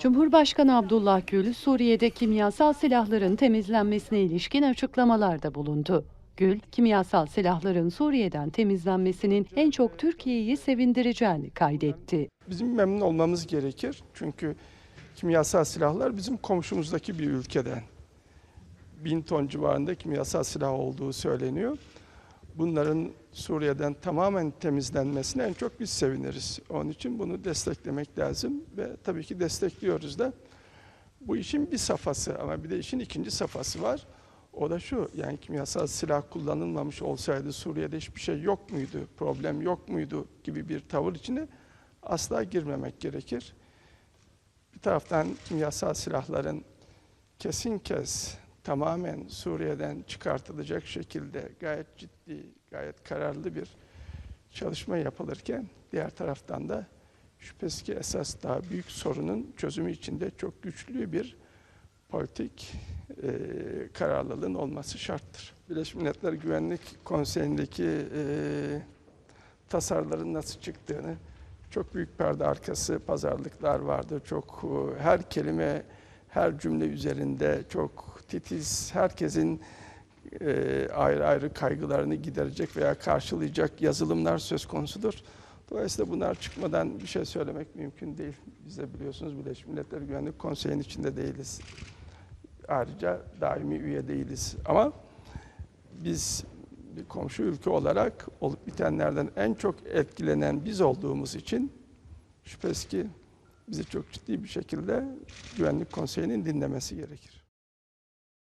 Cumhurbaşkanı Abdullah Gül, Suriye'de kimyasal silahların temizlenmesine ilişkin açıklamalarda bulundu. Gül, kimyasal silahların Suriye'den temizlenmesinin en çok Türkiye'yi sevindireceğini kaydetti. Bizim memnun olmamız gerekir. Çünkü kimyasal silahlar bizim komşumuzdaki bir ülkeden. Bin ton civarında kimyasal silah olduğu söyleniyor. Bunların Suriye'den tamamen temizlenmesine en çok biz seviniriz. Onun için bunu desteklemek lazım ve tabii ki destekliyoruz da. Bu işin bir safhası ama bir de işin ikinci safhası var. O da şu, yani kimyasal silah kullanılmamış olsaydı Suriye'de hiçbir şey yok muydu, problem yok muydu gibi bir tavır içine asla girmemek gerekir. Bir taraftan kimyasal silahların kesin kes tamamen Suriye'den çıkartılacak şekilde gayet ciddi, gayet kararlı bir çalışma yapılırken diğer taraftan da şüphesiz ki esas daha büyük sorunun çözümü içinde çok güçlü bir politik e, kararlılığın olması şarttır. Birleşmiş Milletler Güvenlik Konseyi'ndeki e, tasarıların nasıl çıktığını, çok büyük perde arkası pazarlıklar vardı. Çok e, her kelime, her cümle üzerinde çok titiz, herkesin e, ayrı ayrı kaygılarını giderecek veya karşılayacak yazılımlar söz konusudur. Dolayısıyla bunlar çıkmadan bir şey söylemek mümkün değil. Biz de biliyorsunuz Birleşmiş Milletler Güvenlik Konseyi'nin içinde değiliz. Ayrıca daimi üye değiliz. Ama biz bir komşu ülke olarak olup bitenlerden en çok etkilenen biz olduğumuz için şüphesiz ki bizi çok ciddi bir şekilde Güvenlik Konseyi'nin dinlemesi gerekir.